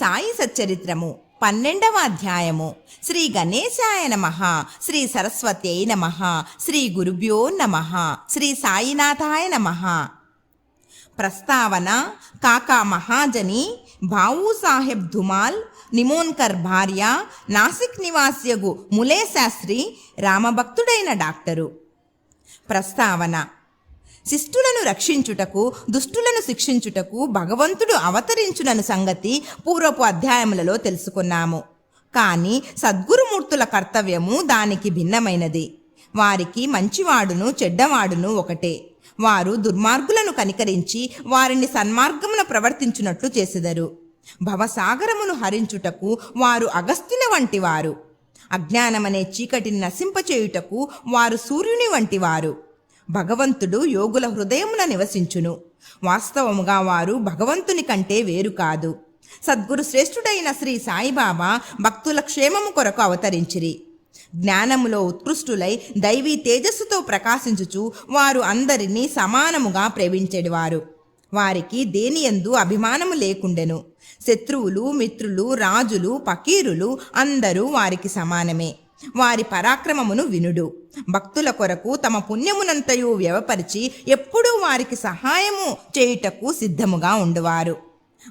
సాయి సచ్చరిత్రము పన్నెండవ అధ్యాయము. శ్రీ గణేశాయ నమ. శ్రీ సరస్వత్యై నమ. శ్రీ గురుభ్యో నమ. శ్రీ సాయినాథాయ నమ. ప్రస్తావన కాకా మహాజని బావూ సాహెబ్ ధుమాల్ నిమోన్కర్ భార్య నాసిక్ నివాస్యగు ములే శాస్త్రి రామభక్తుడైన డాక్టరు. ప్రస్తావన శిష్టులను రక్షించుటకు దుష్టులను శిక్షించుటకు భగవంతుడు అవతరించునను సంగతి పూర్వపు అధ్యాయములలో తెలుసుకున్నాము. కానీ సద్గురుమూర్తుల కర్తవ్యము దానికి భిన్నమైనది. వారికి మంచివాడును చెడ్డవాడును ఒకటే. వారు దుర్మార్గులను కనికరించి వారిని సన్మార్గమున ప్రవర్తించున్నట్లు చేసెదరు. భవసాగరమును హరించుటకు వారు అగస్త్యుల వంటివారు. అజ్ఞానమనే చీకటిని నశింపచేయుటకు వారు సూర్యుని వంటివారు. భగవంతుడు యోగుల హృదయమున నివసించును. వాస్తవముగా వారు భగవంతుని కంటే వేరు కాదు. సద్గురు శ్రేష్ఠుడైన శ్రీ సాయిబాబా భక్తుల క్షేమము కొరకు అవతరించిరి. జ్ఞానములో ఉత్కృష్టులై దైవీ తేజస్సుతో ప్రకాశించుచు వారు అందరినీ సమానముగా ప్రేమించెడివారు. వారికి దేనియందు అభిమానము లేకుండెను. శత్రువులు మిత్రులు రాజులు పకీరులు అందరూ వారికి సమానమే. వారి పరాక్రమమును వినుడు. భక్తుల కొరకు తమ పుణ్యమునంతయు వ్యవపరిచి ఎప్పుడూ వారికి సహాయము చేయుటకు సిద్ధముగా ఉండువారు.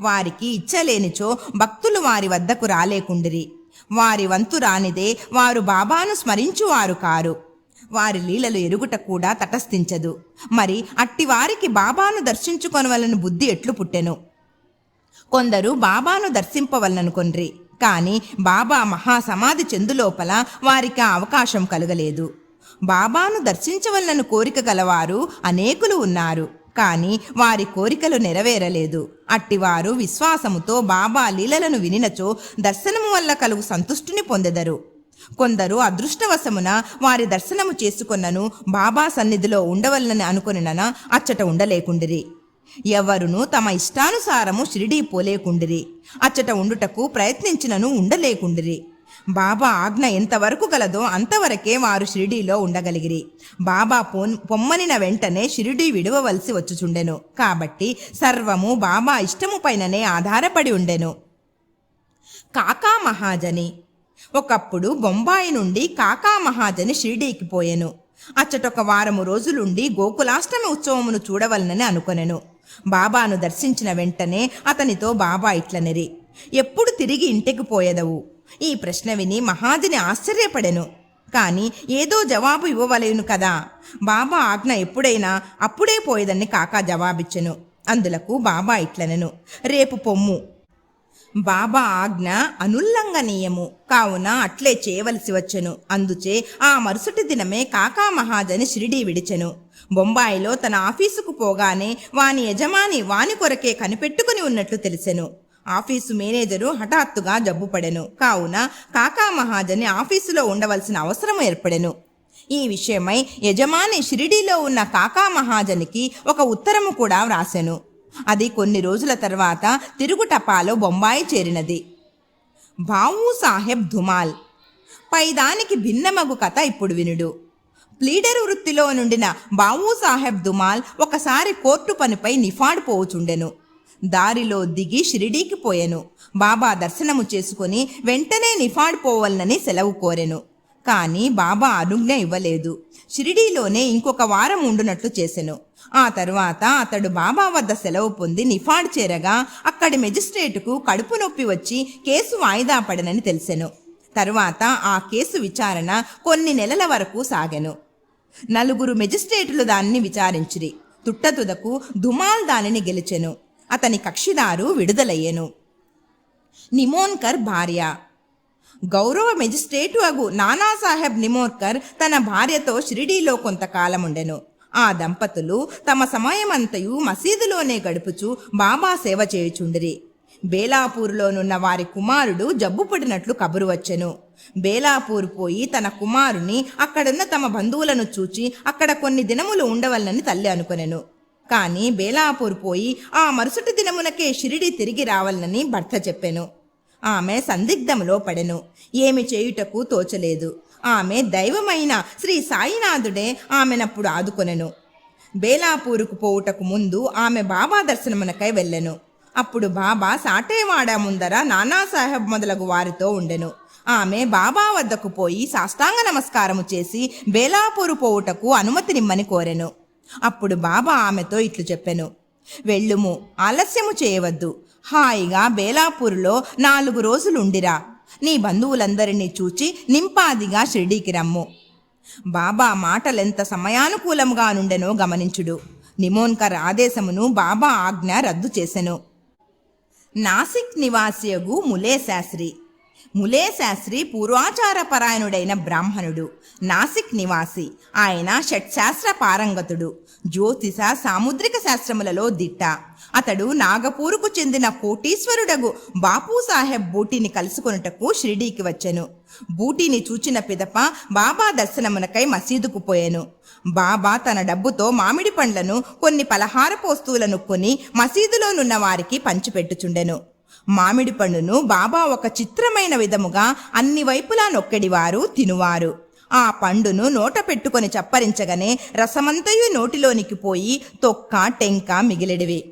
వారికి ఇచ్చలేనిచో భక్తులు వారి వద్దకు రాలేకుండిరి. వారి వంతు రానిదే వారు బాబాను స్మరించువారు కారు. వారి లీలలు ఎరుగుట కూడా తటస్థించదు. మరి అట్టి వారికి బాబాను దర్శించుకొనవలని బుద్ధి ఎట్లు పుట్టెను? కొందరు బాబాను దర్శింపవలననుకొండ్రి. కానీ బాబా మహాసమాధి చెందులోపల వారికి అవకాశం కలగలేదు. బాబాను దర్శించవలనను కోరిక గలవారు అనేకులు ఉన్నారు. కానీ వారి కోరికలు నెరవేరలేదు. అట్టివారు విశ్వాసముతో బాబా లీలలను వినినచో దర్శనము వల్ల కలుగు సంతుష్టిని పొందెదరు. కొందరు అదృష్టవశమున వారి దర్శనము చేసుకొన్నను బాబా సన్నిధిలో ఉండవలనని అనుకొనినన అచ్చట ఉండలేకుండిరి. ఎవరును తమ ఇష్టానుసారము షిరిడీ పోలేకుండిరి. అచ్చట ఉండుటకు ప్రయత్నించినను ఉండలేకుండిరి. బాబా ఆజ్ఞ ఎంతవరకు గలదో అంతవరకే వారు షిరిడీలో ఉండగలిగిరి. బాబా పొన్ పొమ్మనిన వెంటనే షిరిడీ విడవవలసి వచ్చుచుండెను. కాబట్టి సర్వము బాబా ఇష్టము పైననే ఆధారపడి ఉండెను. కాకా మహాజని. ఒకప్పుడు బొంబాయి నుండి కాకా మహాజని షిరిడీకి పోయెను. అచ్చటొక వారము రోజులుండి గోకులాష్టమి ఉత్సవమును చూడవలనని అనుకొనెను. బాబాను దర్శించిన వెంటనే అతనితో బాబా ఇట్లనిరి ఎప్పుడు తిరిగి ఇంటికి పోయేదవు? ఈ ప్రశ్న విని మహాజని ఆశ్చర్యపడెను. కానీ ఏదో జవాబు ఇవ్వవలేను కదా. బాబా ఆజ్ఞ ఎప్పుడైనా అప్పుడే పోయేదని కాకా జవాబిచ్చెను. అందులకు బాబా ఇట్లనెను. రేపు పొమ్ము. బాబా ఆజ్ఞ అనుల్లంఘనీయము. కావున అట్లే చేయవలసి వచ్చెను. అందుచే ఆ మరుసటి దినమే కాకా మహాజని షిరిడీ విడిచెను. బొంబాయిలో తన ఆఫీసుకు పోగానే వాని యజమాని వాని కొరకే కనిపెట్టుకుని ఉన్నట్లు తెలిసెను. ఆఫీసు మేనేజరు హఠాత్తుగా జబ్బుపడెను కావున కాకా మహాజని ఆఫీసులో ఉండవలసిన అవసరం ఏర్పడెను. ఈ విషయమై యజమాని షిరిడీలో ఉన్న కాకా మహాజనికి ఒక ఉత్తరము కూడా వ్రాసెను. అది కొన్ని రోజుల తర్వాత తిరుగుటపాలో బొంబాయి చేరినది. బావు సాహెబ్ ధుమాల్. పైదానికి భిన్నమగు కథ ఇప్పుడు వినుడు. ప్లీడర్ వృత్తిలో నుండిన బావు సాహెబ్ దుమాల్ ఒకసారి కోర్టు పనిపై నిఫాడ్ పోవుచుండెను దారిలో దిగి షిరిడీకి పోయెను. బాబా దర్శనము చేసుకుని వెంటనే నిఫాడ్ పోవలనని సెలవు కోరెను. కానీ బాబా అనుజ్ఞ ఇవ్వలేదు. షిరిడీలోనే ఇంకొక వారం ఉండునట్లు చేసెను. ఆ తరువాత అతడు బాబా వద్ద సెలవు పొంది నిఫాడ్ చేరగా అక్కడి మెజిస్ట్రేటుకు కడుపు నొప్పి వచ్చి కేసు వాయిదా పడనని తెలిసెను. తరువాత ఆ కేసు విచారణ కొన్ని నెలల వరకు సాగెను. నలుగురు మెజిస్ట్రేటులు దానిని విచారించిరి. తుట్టతుదకు ధుమాల్ దానిని గెలిచెను. అతని కక్షిదారు విడుదలయ్యెను. నిమోన్కర్ భార్య. గౌరవ మెజిస్ట్రేటు అగు నానాసాహెబ్ నిమోన్కర్ తన భార్యతో షిరిడీలో కొంతకాలముండెను. ఆ దంపతులు తమ సమయమంతయు మసీదులోనే గడుపుచు బాబా సేవ చేయుచుండిరి. బేలాపూర్లోనున్న వారి కుమారుడు జబ్బుపడినట్లు కబురు వచ్చెను. బేలాపూర్ పోయి తన కుమారుని అక్కడున్న తమ బంధువులను చూచి అక్కడ కొన్ని దినములు ఉండవలనని తల్లి అనుకొనెను. కానీ బేలాపూర్ పోయి ఆ మరుసటి దినమునకే షిరిడి తిరిగి రావాలని భర్త చెప్పెను. ఆమె సందిగ్ధములో పడెను. ఏమి చేయుటకు తోచలేదు. ఆమె దైవమైన శ్రీ సాయినాథుడే ఆమెనప్పుడు ఆదుకొనెను. బేలాపూరుకు పోవుటకు ముందు ఆమె బాబా దర్శనమునకై వెళ్ళెను. అప్పుడు బాబా సాటేవాడ ముందర నానాసాహెబ్ మొదలగు వారితో ఉండెను. ఆమె బాబా వద్దకు పోయి సాష్టాంగ నమస్కారము చేసి బేలాపూరు పోవుటకు అనుమతినిమ్మని కోరెను. అప్పుడు బాబా ఆమెతో ఇట్లు చెప్పెను. వెళ్ళుము ఆలస్యము చేయవద్దు. హాయిగా బేలాపూరులో నాలుగు రోజులుండిరా. నీ బంధువులందరినీ చూచి నింపాదిగా షిర్డీకి రమ్ము. బాబా మాటలెంత సమయానుకూలముగా నుండెనో గమనించుడు. నిమోన్కర్ ఆదేశమును బాబా ఆజ్ఞ రద్దు చేసెను. నాసిక్ నివాసియగు ములే శాస్త్రి ములే శాస్త్రి పూర్వాచార పరాయణుడైన బ్రాహ్మణుడు. నాసిక్ నివాసి. ఆయన షట్శాస్త్ర పారంగతుడు. జ్యోతిష సాముద్రిక శాస్త్రములలో దిట్ట. అతడు నాగపూరుకు చెందిన కోటీశ్వరుడగు బాపూ సాహెబ్ బూటీని కలుసుకొనుటకు షిరిడీకి వచ్చెను. బూటీని చూచిన పిదప బాబా దర్శనమునకై మసీదుకు పోయెను. బాబా తన డబ్బుతో మామిడి పండ్లను కొన్ని పలహారపు వస్తువులను కొని మసీదులోనున్న వారికి పంచిపెట్టుచుండెను. మామిడి పండును బాబా ఒక చిత్రమైన విధముగా అన్ని వైపులా నొక్కెడివారు తినువారు. ఆ పండును నోట పెట్టుకొని చప్పరించగానే రసమంతయు నోటిలోనికి పోయి తొక్క టెంక మిగిలిడివి.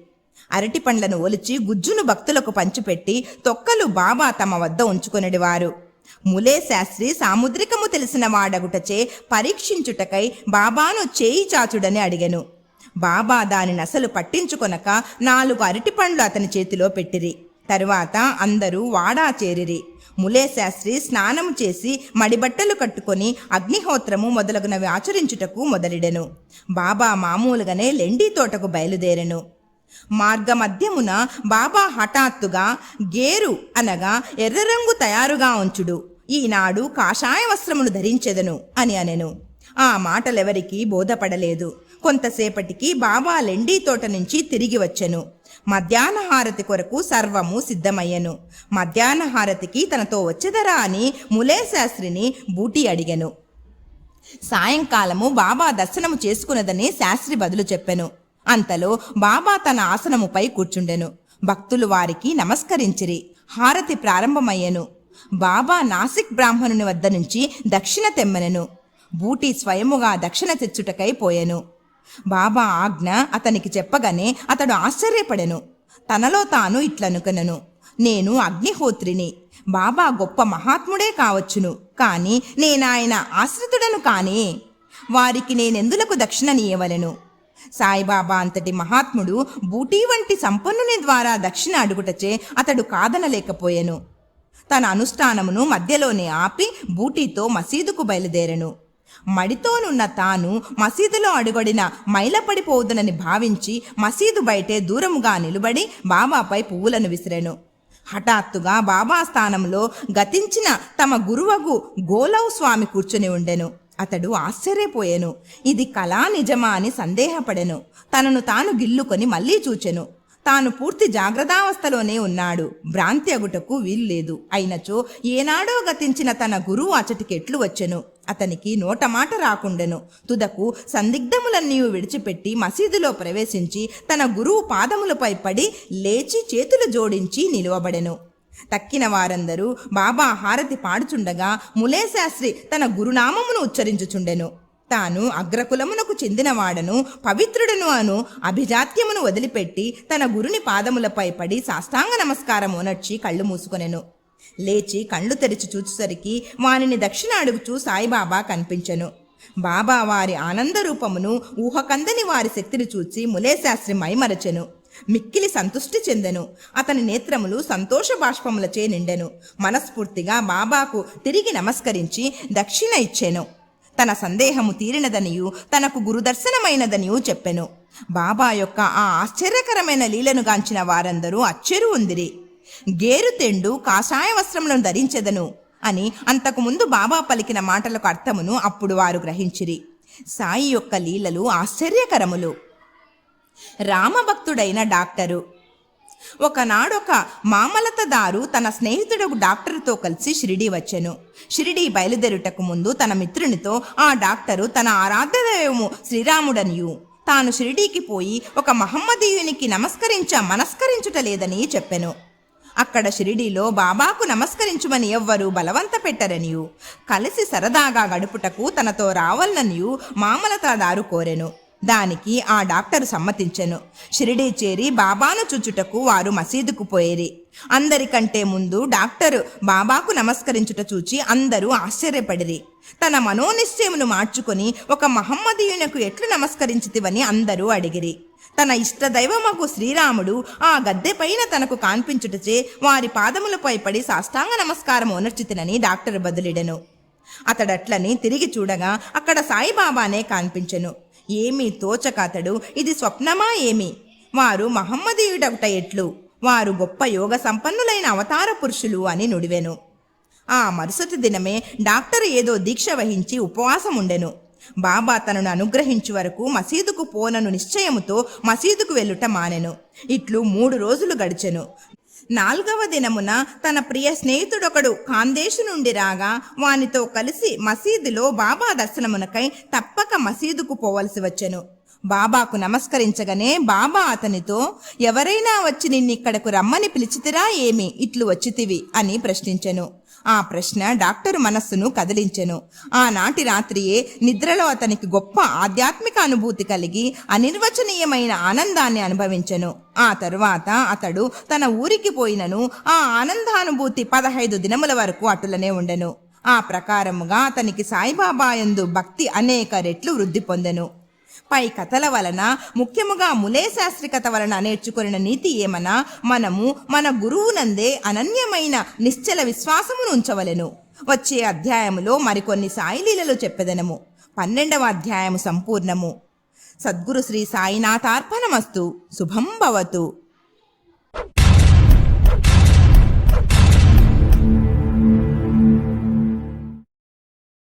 అరటి పండ్లను ఒలిచి గుజ్జును భక్తులకు పంచిపెట్టి తొక్కలు బాబా తమ వద్ద ఉంచుకొనిడివారు. ములే శాస్త్రి సాముద్రికము తెలిసిన వాడగుటచే పరీక్షించుటకై బాబాను చేయి చాచుడని అడిగెను. బాబా దానిని అసలు పట్టించుకొనక నాలుగు అరటి పండ్లు అతని చేతిలో పెట్టిరి. తరువాత అందరూ వాడా చేరిరి. ములే శాస్త్రి స్నానము చేసి మడిబట్టలు కట్టుకొని అగ్నిహోత్రము మొదలగునవి ఆచరించుటకు మొదలిడెను. బాబా మామూలుగానే లెండి తోటకు బయలుదేరెను. మార్గమధ్యమున బాబా హఠాత్తుగా గేరు అనగా ఎర్ర రంగు తయారుగా ఉంచుడు. ఈనాడు కాషాయ వస్త్రమును ధరించెదను అని అనెను. ఆ మాటలెవరికీ బోధపడలేదు. కొంతసేపటికి బాబా లెండీ తోట నుంచి తిరిగి వచ్చెను. మధ్యాహ్న హారతి కొరకు సర్వము సిద్ధమయ్యెను. మధ్యాహ్న హారతికి తనతో వచ్చెదరా అని ములే శాస్త్రిని బూటి అడిగెను. సాయంకాలము బాబా దర్శనము చేసుకున్నదని శాస్త్రి బదులు చెప్పెను. అంతలో బాబా తన ఆసనముపై కూర్చుండెను. భక్తులు వారికి నమస్కరించిరి. హారతి ప్రారంభమయ్యెను. బాబా నాసిక్ బ్రాహ్మణుని వద్ద నుంచి దక్షిణ తెమ్మనెను. బూటి స్వయముగా దక్షిణ తెచ్చుటకై పోయెను. బాబా ఆజ్ఞ అతనికి చెప్పగానే అతడు ఆశ్చర్యపడెను. తనలో తాను ఇట్లనుకనను. నేను అగ్నిహోత్రిని. బాబా గొప్ప మహాత్ముడే కావచ్చును. కాని నేనాయన ఆశ్రితుడను కానీ. వారికి నేనెందులకు దక్షిణనీయవలెను సాయిబాబా అంతటి మహాత్ముడు బూటీ వంటి సంపన్నుని ద్వారా దక్షిణ అడుగుటచే అతడు కాదనలేకపోయెను. తన అనుష్ఠానమును మధ్యలోనే ఆపి బూటీతో మసీదుకు బయలుదేరెను. మడితోనున్న తాను మసీదులో అడుగడిన మైలపడిపోవుదనని భావించి మసీదు బయటే దూరముగా నిలబడి బాబాపై పువ్వులను విసిరెను. హఠాత్తుగా బాబా స్థానంలో గతించిన తమ గురువగు గోలవ్ స్వామి కూర్చుని ఉండెను. అతడు ఆశ్చర్యపోయెను. ఇది కళా నిజమా అని సందేహపడెను. తనను తాను గిల్లుకొని మళ్ళీ చూచెను. తాను పూర్తి జాగ్రత్తావస్థలోనే ఉన్నాడు. భ్రాంతి అగుటకు వీల్లేదు. అయినచో ఏనాడో గతించిన తన గురువు అచటికెట్లు వచ్చెను? అతనికి నోటమాట రాకుండెను. తుదకు సందిగ్ధములన్నీ విడిచిపెట్టి మసీదులో ప్రవేశించి తన గురువు పాదములపై పడి లేచి చేతులు జోడించి నిలువబడెను. తక్కిన వారందరూ బాబా హారతి పాడుచుండగా ములేశాస్త్రి తన గురునామమును ఉచ్చరించుచుండెను. తాను అగ్రకులమునకు చెందినవాడను పవిత్రుడను అను అభిజాత్యమును వదిలిపెట్టి తన గురుని పాదములపై పడి సాష్టాంగ నమస్కారం ఉనర్చి కళ్ళు మూసుకొనెను. లేచి కళ్ళు తెరిచి చూచుసరికి వానిని దక్షిణ అడుగుచూ సాయిబాబా కనిపించెను. బాబా వారి ఆనంద రూపమును ఊహకందని వారి శక్తిని చూచి ములేశాస్త్రి మైమరచెను. మిక్కిలి సంతుష్టి చెందెను. అతని నేత్రములు సంతోష బాష్పములచే నిండెను. మనస్ఫూర్తిగా బాబాకు తిరిగి నమస్కరించి దక్షిణ ఇచ్చెను. తన సందేహము తీరినదనియు తనకు గురుదర్శనమైనదనియు చెప్పెను. బాబా యొక్క ఆ ఆశ్చర్యకరమైన లీలను గాంచిన వారందరూ అచ్చెరు ఉందిరి. గేరు తెండు కాషాయ వస్త్రములను ధరించెదను అని అంతకుముందు బాబా పలికిన మాటలకు అర్థమును అప్పుడు వారు గ్రహించిరి. సాయి యొక్క లీలలు ఆశ్చర్యకరములు. రామభక్తుడైన డాక్టరు ఒకనాడొక మామలతదారు తన స్నేహితుడు డాక్టర్తో కలిసి షిరిడి వచ్చెను. షిరిడి బయలుదేరుటకు ముందు తన మిత్రునితో ఆ డాక్టరు తన ఆరాధ్యదేవము శ్రీరాముడనియు. తాను షిరిడీకి పోయి ఒక మహమ్మదీయునికి నమస్కరించ మనస్కరించుట లేదని చెప్పెను. అక్కడ షిరిడీలో బాబాకు నమస్కరించుమని ఎవ్వరూ బలవంత పెట్టరనియు. కలిసి సరదాగా గడుపుటకు తనతో రావాలనియు మామలతాదారు కోరెను. దానికి ఆ డాక్టర్ సమ్మతించెను. షిరిడీ చేరి బాబాను చూచుటకు వారు మసీదుకు పోయేరి. అందరికంటే ముందు డాక్టరు బాబాకు నమస్కరించుట చూచి అందరూ ఆశ్చర్యపడిరి. తన మనోనిశ్చయమును మార్చుకొని ఒక మహమ్మదీయునకు ఎట్లు నమస్కరించితివని అందరూ అడిగిరి. తన ఇష్టదైవమగు శ్రీరాముడు ఆ గద్దెపైన తనకు కాన్పించుటచే వారి పాదములపై పడి సాష్టాంగ నమస్కారం ఓనర్చితినని డాక్టర్ బదులిడెను. అతడట్లని తిరిగి చూడగా అక్కడ సాయిబాబానే కాన్పించెను. ఏమీ తోచక అతడు ఇది స్వప్నమా ఏమి? వారు మహమ్మదీయుడవుట ఎట్లు వారు గొప్ప యోగ సంపన్నులైన అవతార పురుషులు అని నుడివెను. ఆ మరుసటి దినమే డాక్టర్ ఏదో దీక్ష వహించి ఉపవాసం ఉండెను బాబా తనను అనుగ్రహించు వరకు మసీదుకు పోనను నిశ్చయముతో మసీదుకు వెళ్ళుట మానెను. ఇట్లు మూడు రోజులు గడిచెను. నాలుగవ దినమున తన ప్రియ స్నేహితుడొకడు కాందేశు నుండి రాగా వానితో కలిసి మసీదులో బాబా దర్శనమునకై తప్పక మసీదుకు పోవలసి వచ్చెను. బాబాకు నమస్కరించగానే బాబా అతనితో ఎవరైనా వచ్చి నిన్నిక్కడకు రమ్మని పిలిచితిరా ఏమి? ఇట్లు వచ్చితివి? అని ప్రశ్నించెను. ఆ ప్రశ్న డాక్టర్ మనస్సును కదిలించెను. ఆనాటి రాత్రియే నిద్రలో అతనికి గొప్ప ఆధ్యాత్మిక అనుభూతి కలిగి అనిర్వచనీయమైన ఆనందాన్ని అనుభవించెను. ఆ తరువాత అతడు తన ఊరికి పోయినను. ఆ ఆనందానుభూతి పదహైదు దినముల వరకు అటులనే ఉండెను. ఆ ప్రకారముగా అతనికి సాయిబాబా యందు భక్తి అనేక రెట్లు వృద్ధి పొందెను. పై కథల వలన ముఖ్యముగా ములే శాస్త్రి కథ వలన నేర్చుకున్న నీతి ఏమనా మనము మన గురువునందే అనన్యమైన నిశ్చల విశ్వాసమును ఉంచవలెను వచ్చే అధ్యాయములో మరికొన్ని సాయిలీలలో చెప్పెదనము. పన్నెండవ అధ్యాయము సంపూర్ణము. సద్గురు శ్రీ సాయినాథార్పణమస్తు. శుభం భవతు.